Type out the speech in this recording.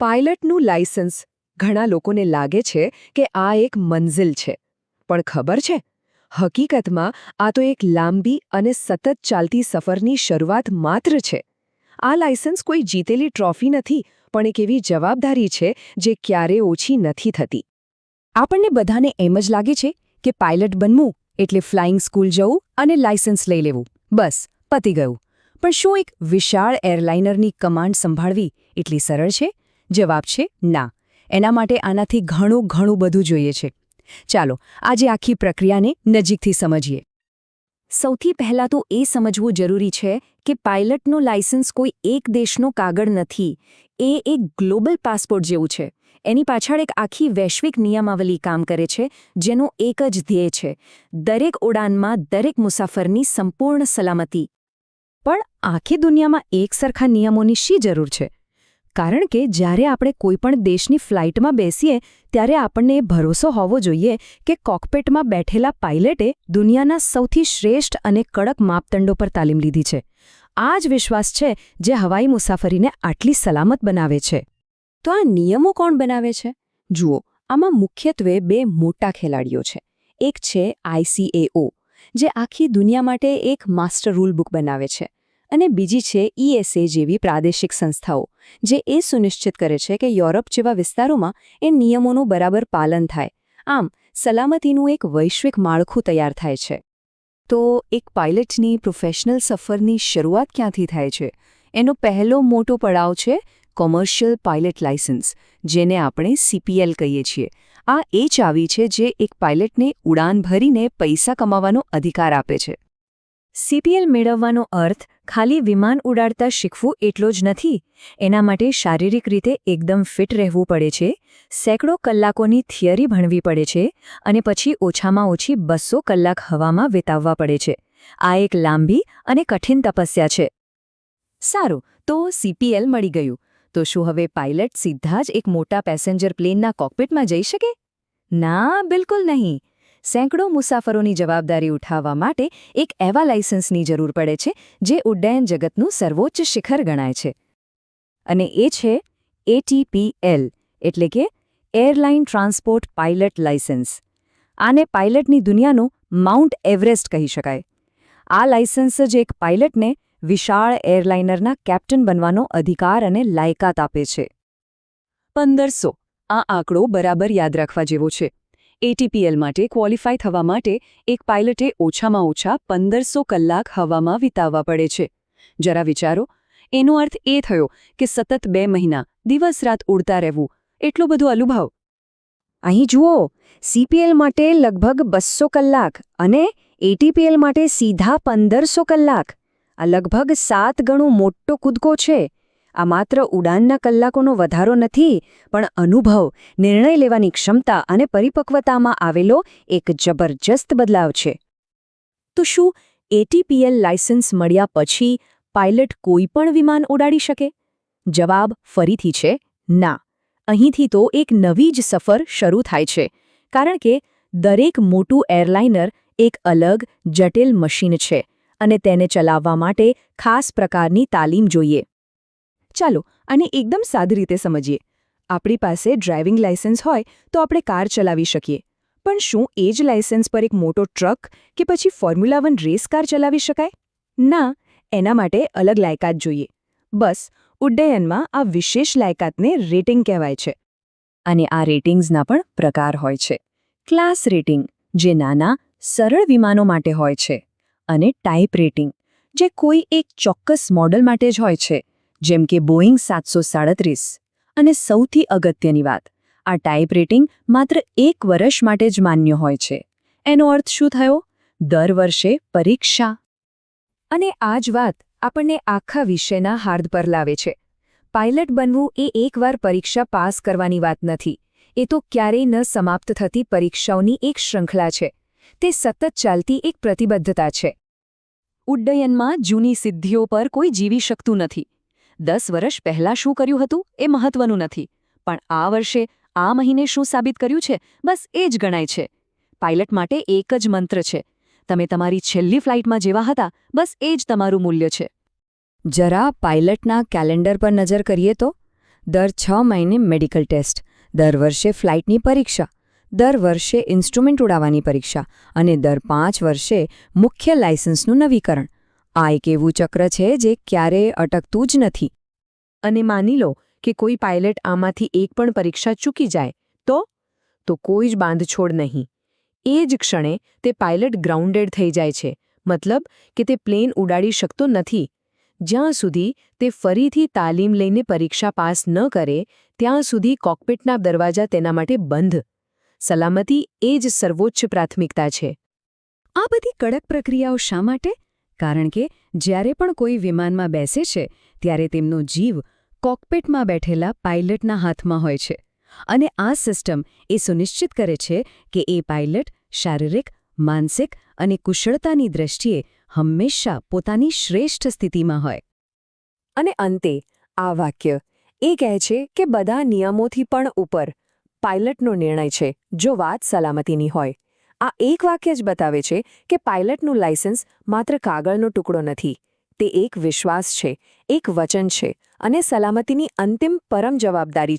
પાયલટનું licence ઘણા લોકોને લાગે છે કે આ એક મંઝિલ છે. પણ ખબર છે? હકીકતમાં, આ તો એક લાંબી અને સતત ચાલતી સફરની શરૂઆત માત્ર છે. આ લાયસન્સ કોઈ જીતેલી ટ્રોફી નથી, પણ એક એવી જવાબદારી છે જે ક્યારે ઓછી નથી થતી. આપણને બધાને એમ જ લાગે છે કે પાયલટ બનવું એટલે ફ્લાઇંગ સ્કૂલ જવું અને લાયસન્સ લઈ લેવું. બસ, પતી ગયું. પણ શું એક વિશાળ એરલાઇનરની કમાન્ડ સંભાળવી એટલી સરળ છે? જવાબ છે ના. એના માટે આનાથી ઘણું ઘણું બધું જોઈએ છે. ચાલો, આજે આખી પ્રક્રિયાને નજીકથી સમજીએ. સૌથી પહેલાં તો એ સમજવું જરૂરી છે કે પાયલટનું લાયસન્સ કોઈ એક દેશનો કાગળ નથી. એ એક ગ્લોબલ પાસપોર્ટ જેવું છે. એની પાછળ એક આખી વૈશ્વિક નિયમાવલી કામ કરે છે, જેનો એક જ ધ્યેય છે. દરેક ઉડાનમાં દરેક મુસાફરની સંપૂર્ણ સલામતી. પણ આખી દુનિયામાં એક સરખા નિયમોની શી જરૂર છે? કારણ કે જ્યારે આપણે કોઈપણ દેશની ફ્લાઇટમાં બેસીએ, ત્યારે આપણને એ ભરોસો હોવો જોઈએ કે કોકપેટમાં બેઠેલા પાઇલટે દુનિયાના સૌથી શ્રેષ્ઠ અને કડક માપદંડો પર તાલીમ લીધી છે. આ જ વિશ્વાસ છે જે હવાઈ મુસાફરીને આટલી સલામત બનાવે છે. તો આ નિયમો કોણ બનાવે છે? જુઓ, આમાં મુખ્યત્વે બે મોટા ખેલાડીઓ છે. એક છે આઈસીએઓ જે આખી દુનિયા માટે એક માસ્ટર રૂલ બુક બનાવે છે. અને બીજી છે ઈએસએ જેવી પ્રાદેશિક સંસ્થાઓ, જે એ સુનિશ્ચિત કરે છે કે યુરોપ જેવા વિસ્તારોમાં એ નિયમોનું બરાબર પાલન થાય. આમ, સલામતીનું એક વૈશ્વિક માળખું તૈયાર થાય છે. તો એક પાયલટની પ્રોફેશનલ સફરની શરૂઆત ક્યાંથી થાય છે? એનો પહેલો મોટો પડાવ છે કોમર્શિયલ પાયલટ લાયસન્સ જેને આપણે સીપીએલ કહીએ છીએ. આ એ ચાવી છે જે એક પાયલટને ઉડાન ભરીને પૈસા કમાવાનો અધિકાર આપે છે. સીપીએલ મેળવવાનો અર્થ ખાલી વિમાન ઉડાડતા શીખવું એટલો જ નથી, એના માટે શારીરિક રીતે એકદમ ફિટ રહેવું પડે છે, સેંકડો કલાકોની થિયરી ભણવી પડે છે અને પછી ઓછામાં ઓછી બસો કલાક હવામાં વિતાવવા પડે છે. આ એક લાંબી અને કઠિન તપસ્યા છે. સારું, તો સીપીએલ મળી ગયું. તો શું હવે પાયલટ સીધા જ એક મોટા પેસેન્જર પ્લેનના કોકપિટમાં જઈ શકે? ના, બિલકુલ નહીં. સેંકડો મુસાફરોની જવાબદારી ઉઠાવવા માટે એક એવા લાયસન્સની જરૂર પડે છે, જે ઉડ્ડયન જગતનું સર્વોચ્ચ શિખર ગણાય છે. અને એ છે એટીપીએલ એટલે કે એરલાઇન ટ્રાન્સપોર્ટ પાયલટ લાયસન્સ આને પાયલટની દુનિયાનું માઉન્ટ એવરેસ્ટ કહી શકાય. આ લાયસન્સ જ એક પાયલટને વિશાળ એરલાઇનરના કેપ્ટન બનવાનો અધિકાર અને લાયકાત આપે છે. પંદરસો. આ આંકડો બરાબર યાદ રાખવા જેવો છે. એટીપીએલ માટે ક્વોલિફાય થવા માટે એક પાયલટે ઓછામાં ઓછા પંદરસો કલાક હવામાં વિતાવવા પડે છે. જરા વિચારો, એનો અર્થ એ થયો કે સતત બે મહિના દિવસ રાત ઉડતા રહેવું. એટલો બધો અનુભવ. અહીં જુઓ, સીપીએલ માટે લગભગ બસો કલાક અને એટીપીએલ માટે સીધા પંદરસો કલાક. આ લગભગ સાત ગણો મોટો કૂદકો છે. આ માત્ર ઉડાનના કલાકોનો વધારો નથી, પણ અનુભવ, નિર્ણય લેવાની ક્ષમતા અને પરિપક્વતામાં આવેલો એક જબરજસ્ત બદલાવ છે. તો શું એટીપીએલ લાયસન્સ મળ્યા પછી પાયલટ કોઈ પણ વિમાન ઉડાડી શકે? જવાબ ફરીથી છે, ના. અહીંથી તો એક નવી જ સફર શરૂ થાય છે, કારણ કે દરેક મોટું એરલાઇનર એક અલગ, જટિલ મશીન છે અને તેને ચલાવવા માટે ખાસ પ્રકારની તાલીમ જોઈએ. ચાલો આને એકદમ સાદી રીતે સમજીએ. આપણી પાસે ડ્રાઇવિંગ લાયસન્સ હોય તો આપણે કાર ચલાવી શકીએ. પણ શું એ જ લાયસન્સ પર એક મોટો ટ્રક કે પછી ફોર્મ્યુલા વન રેસ કાર ચલાવી શકાય? ના, એના માટે અલગ લાયકાત જોઈએ. બસ, ઉડ્ડયનમાં આ વિશેષ લાયકાતને રેટિંગ કહેવાય છે. અને આ રેટિંગ્સના પણ પ્રકાર હોય છે. ક્લાસ રેટિંગ, જે નાના, સરળ વિમાનો માટે હોય છે. અને ટાઈપ રેટિંગ, જે કોઈ એક ચોક્કસ મોડલ માટે જ હોય છે. જેમ કે બોઈંગ સાતસો સાડત્રીસ. અને સૌથી અગત્યની વાત, આ ટાઈપ રેટિંગ માત્ર એક વર્ષ માટે જ માન્ય હોય છે. એનો અર્થ શું થયો? દર વર્ષે પરીક્ષા. અને આ જ વાત આપણને આખા વિષયના હાર્દ પર લાવે છે. પાયલટ બનવું એ એકવાર પરીક્ષા પાસ કરવાની વાત નથી. એ તો ક્યારેય ન સમાપ્ત થતી પરીક્ષાઓની એક શૃંખલા છે. તે સતત ચાલતી એક પ્રતિબદ્ધતા છે. ઉડ્ડયનમાં જૂની સિદ્ધિઓ પર કોઈ જીવી શકતું નથી. દસ વર્ષ પહેલાં શું કર્યું હતું એ મહત્વનું નથી. પણ આ વર્ષે આ મહિને શું સાબિત કર્યું છે? બસ એ જ ગણાય છે. પાયલટ માટે એક જ મંત્ર છે. તમે તમારી છેલ્લી ફ્લાઇટમાં જેવા હતા, બસ એ જ તમારું મૂલ્ય છે. જરા પાયલટના કેલેન્ડર પર નજર કરીએ તો, દર છ મહિને મેડિકલ ટેસ્ટ, દર વર્ષે ફ્લાઇટની પરીક્ષા, દર વર્ષે ઇન્સ્ટ્રુમેન્ટ ઉડાવવાની પરીક્ષા અને દર પાંચ વર્ષે મુખ્ય લાયસન્સનું નવીકરણ. આ એક એવું ચક્ર છે જે ક્યારેય અટકતું જ નથી. અને માની લો કે કોઈ પાયલટ આમાંથી એક પણ પરીક્ષા ચૂકી જાય, તો? તો કોઈ જ બાંધછોડ નહીં. એ જ ક્ષણે તે પાયલટ ગ્રાઉન્ડેડ થઈ જાય છે, મતલબ કે તે પ્લેન ઉડાડી શકતો નથી. જ્યાં સુધી તે ફરીથી તાલીમ લઈને પરીક્ષા પાસ ન કરે, ત્યાં સુધી કોકપેટના દરવાજા તેના માટે બંધ. સલામતી એ જ સર્વોચ્ચ પ્રાથમિકતા છે. આ બધી કડક પ્રક્રિયાઓ શા માટે? કારણ કે જ્યારે પણ કોઈ વિમાનમાં બેસે છે, ત્યારે તેમનો જીવ કોકપેટમાં બેઠેલા પાઇલટના હાથમાં હોય છે. અને આ સિસ્ટમ એ સુનિશ્ચિત કરે છે કે એ પાઇલટ શારીરિક, માનસિક અને કુશળતાની દ્રષ્ટિએ હંમેશા પોતાની શ્રેષ્ઠ સ્થિતિમાં હોય. અને અંતે, આ વાક્ય એ કહે છે કે બધા નિયમોથી પણ ઉપર પાઇલટનો નિર્ણય છે, જો વાત સલામતીની હોય. આ એક વાક્ય જ બતાવે છે કે પાયલટનું લાયસન્સ માત્ર કાગળનો ટુકડો નથી. તે એક વિશ્વાસ છે, એક વચન છે અને સલામતીની અંતિમ પરમ જવાબદારી